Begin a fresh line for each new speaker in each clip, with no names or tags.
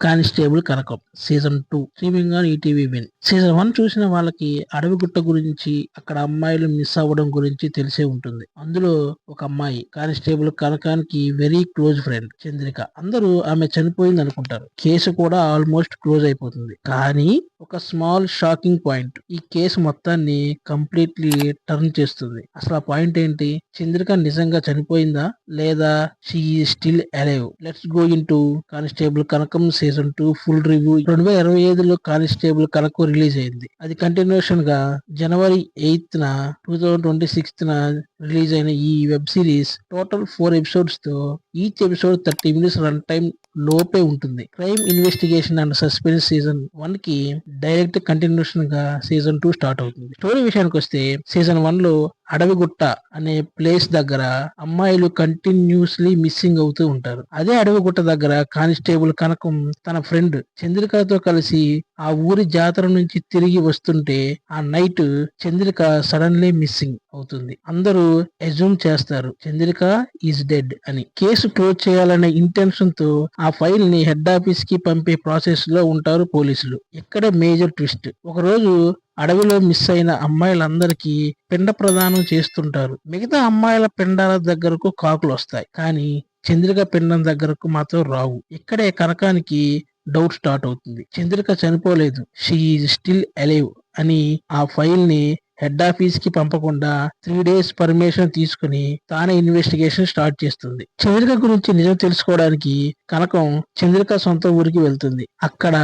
Constable Kanakam season two. Streaming on ETV win. Season one చూసిన వాళ్ళకి అడవి గుట్ట గురించి అక్కడ అమ్మాయిలు మిస్ అవ్వడం గురించి తెలిసే ఉంటుంది. అందులో ఒక అమ్మాయి కానిస్టేబుల్ కనకానికి వెరీ క్లోజ్ ఫ్రెండ్ చంద్రిక. అందరూ ఆమె చనిపోయింది అనుకుంటారు. కేసు కూడా ఆల్మోస్ట్ క్లోజ్ అయిపోతుంది. కానీ ఒక స్మాల్ షాకింగ్ పాయింట్ ఈ కేసు మొత్తాన్ని కంప్లీట్లీ టర్న్ చేస్తుంది. అసలు ఆ పాయింట్ ఏంటి? చంద్రిక నిజంగా చనిపోయిందా? లేదా she still alive let's go into constable Kanakam season season two full review రెండు వేల ఇరవై ఐదులో కానిస్టేబుల్ కనకు రిలీజ్ అయింది. అది కంటిన్యూషన్గా జనవరి ఎయిత్ న టూ థౌజండ్ ట్వంటీ సిక్స్త్ న రిలీజ్ అయిన ఈ web series total four ఎపిసోడ్స్తో each episode thirty minutes run time లోపే ఉంటుంది. Crime investigation and suspense season వన్కి డైరెక్ట్ కంటిన్యూషన్గా సీజన్ టూ స్టార్ట్ అవుతుంది. స్టోరీ విషయానికి వస్తే సీజన్ వన్లో అడవిగుట్ట అనే ప్లేస్ దగ్గర అమ్మాయిలు కంటిన్యూస్లీ మిస్సింగ్ అవుతూ ఉంటారు. అదే అడవిగుట్ట దగ్గర కానిస్టేబుల్ కనకం తన ఫ్రెండ్ చంద్రికతో కలిసి ఆ ఊరి జాతర నుంచి తిరిగి వస్తుంటే ఆ నైట్ చంద్రిక సడన్లీ మిస్సింగ్ అవుతుంది. అందరూ ఎజ్యూమ్ చేస్తారు చంద్రిక ఈజ్ డెడ్ అని. కేసు క్లోజ్ చేయాలనే ఇంటెన్షన్తో ఆ ఫైల్ని హెడ్ ఆఫీస్కి పంపే ప్రాసెస్లో ఉంటారు పోలీసులు. ఇక్కడే మేజర్ ట్విస్ట్ ఒక రోజు అడవిలో మిస్ అయిన అమ్మాయిలందరికీ పిండ ప్రదానం చేస్తుంటారు. మిగతా అమ్మాయిల పిండాల దగ్గరకు కాకులు వస్తాయి. కానీ చంద్రిక పిండం దగ్గరకు మాత్రం రావు. ఇక్కడే కనకానికి డౌట్ స్టార్ట్ అవుతుంది. చంద్రిక చనిపోలేదు. షీఈ్ స్టిల్ అలైవ్ అని ఆ ఫైల్ని హెడ్ ఆఫీస్కి పంపకుండా త్రీ డేస్ పర్మిషన్ తీసుకుని తానే ఇన్వెస్టిగేషన్ స్టార్ట్ చేస్తుంది. చంద్రిక గురించి నిజం తెలుసుకోవడానికి కనకం చంద్రిక సొంత ఊరికి వెళ్తుంది. అక్కడ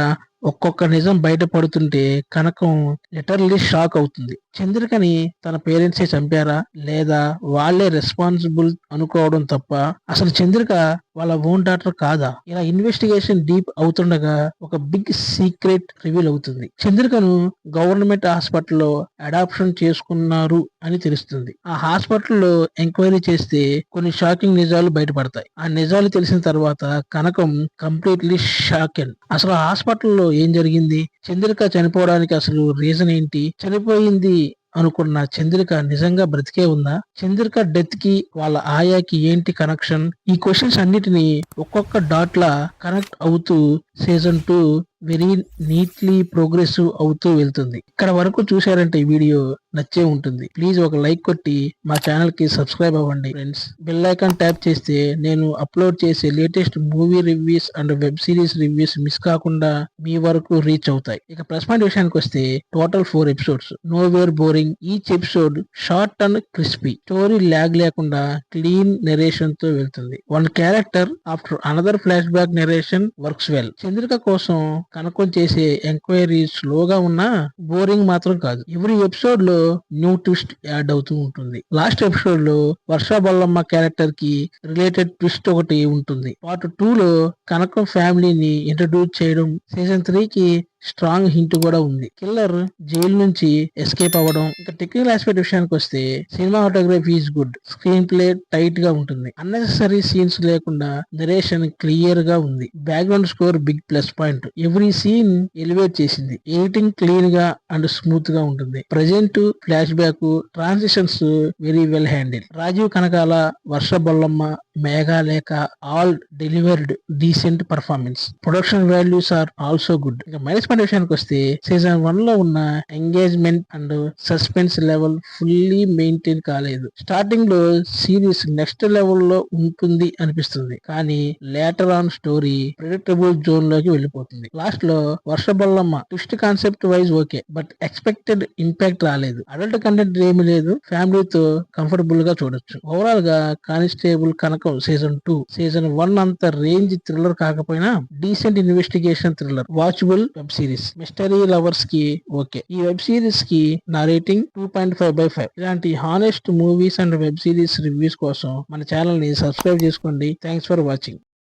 ఒక్కొక్క నిజం బయటపడుతుంటే కనకం లిటర్లీ షాక్ అవుతుంది. చంద్రికని తన పేరెంట్సే చంపారా? లేదా వాళ్ళే రెస్పాన్సిబుల్ అనుకోవడం తప్ప అసలు చంద్రిక వాళ్ళ ఓన్ డాక్టర్ కాదా? ఇలా ఇన్వెస్టిగేషన్ డీప్ అవుతుండగా ఒక బిగ్ సీక్రెట్ రివీల్ అవుతుంది. చంద్రికను గవర్నమెంట్ హాస్పిటల్లో అడాప్షన్ చేసుకున్నారు. అని తెలుస్తుంది. ఆ హాస్పిటల్లో ఎంక్వైరీ చేస్తే కొన్ని షాకింగ్ నిజాలు బయటపడతాయి. ఆ నిజాలు తెలిసిన తర్వాత కనకం కంప్లీట్లీ షాకెన్. అసలు ఆ హాస్పిటల్లో ఏం జరిగింది? చంద్రిక చనిపోవడానికి అసలు రీజన్ ఏంటి? చనిపోయింది అనుకున్న చంద్రిక నిజంగా బ్రతికే ఉందా? చంద్రిక డెత్కి వాళ్ళ ఆయాకి ఏంటి కనెక్షన్? ఈ క్వశ్చన్స్ అన్నిటిని ఒక్కొక్క డాట్ లా కనెక్ట్ అవుతూ season two very neatly progressive అవుతూ వెళ్తుంది. ఇక్కడ వరకు చూశారంటే ఈ వీడియో నచ్చే ఉంటుంది. ప్లీజ్ ఒక లైక్ కొట్టి మా ఛానల్కి సబ్స్క్రైబ్ అవ్వండి. ఫ్రెండ్స్ బెల్ ఐకాన్ ట్యాప్ చేస్తే నేను అప్లోడ్ చేసే latest movie reviews and web series reviews miss కాకుండా మీ వరకు రీచ్ అవుతాయి. ఇక ప్లస్ పాయింట్ విషయానికి వస్తే total four episodes. Nowhere boring each episode short and crispy story lag లేకుండా క్లీన్ నెరేషన్తో వెళ్తుంది. One character after another flashback narration works well Chandrika కోసం కనుక్కొని చేసే ఎంక్వైరీ స్లోగా ఉన్నా బోరింగ్ మాత్రం కాదు. ఎవ్రీ ఎపిసోడ్లో న్యూ ట్విస్ట్ యాడ్ అవుతూ ఉంటుంది. లాస్ట్ ఎపిసోడ్లో వర్ష బొల్లమ్మ క్యారెక్టర్కి రిలేటెడ్ ట్విస్ట్ ఒకటి ఉంటుంది. పార్ట్ టూ లో కనకం ఫ్యామిలీని ఇంట్రడ్యూస్ చేయడం సీజన్ త్రీ కి స్ట్రాంగ్ హింట్ కూడా ఉంది. కిల్లర్ జైలు నుంచి ఎస్కేప్ అవ్వడం ఇంకా టెక్నికల్ ఆస్పెక్ట్ విషయానికి వస్తే cinematography is good screen play టైట్గా ఉంటుంది. అన్నెసరీ సీన్స్ లేకుండా నరేషన్ క్లియర్గా ఉంది. Background score big plus point every scene elevate చేసింది. ఎడిటింగ్ క్లీన్గా అండ్ స్మూత్గా ఉంటుంది. Present flashback transitions very well handle Rajiv Kanakala Varsha Bollamma Meghalekha all delivered decent performance production values are also good ఇంకా minus second విషయానికి వస్తే season వన్లో ఉన్న engagement and suspense level fully maintain కాలేదు. స్టార్టింగ్లో సిరీస్ నెక్స్ట్ లెవెల్లో ఉంటుంది అనిపిస్తుంది. కానీ లేటర్ ఆన్ స్టోరీ ప్రిడిక్టబుల్ జోన్లోకి వెళ్ళిపోతుంది. లాస్ట్లో వర్షబల్లమ్మ twist concept wise okay but expected impact రాలేదు. అడల్ట్ కంటెంట్ ఏమీ లేదు. ఫ్యామిలీతో కంఫర్టబుల్గా చూడొచ్చు. ఓవరాల్గా constable Kanakam season two season one అంత రేంజ్ థ్రిల్లర్ కాకపోయినా decent investigation thriller watchable web series mystery లవర్స్కి okay. ఈ వెబ్ సిరీస్కి నా rating two point five by five ఇలాంటి honest movies and web series reviews కోసం మన ఛానల్ని సబ్స్క్రైబ్ చేసుకోండి. Thanks for watching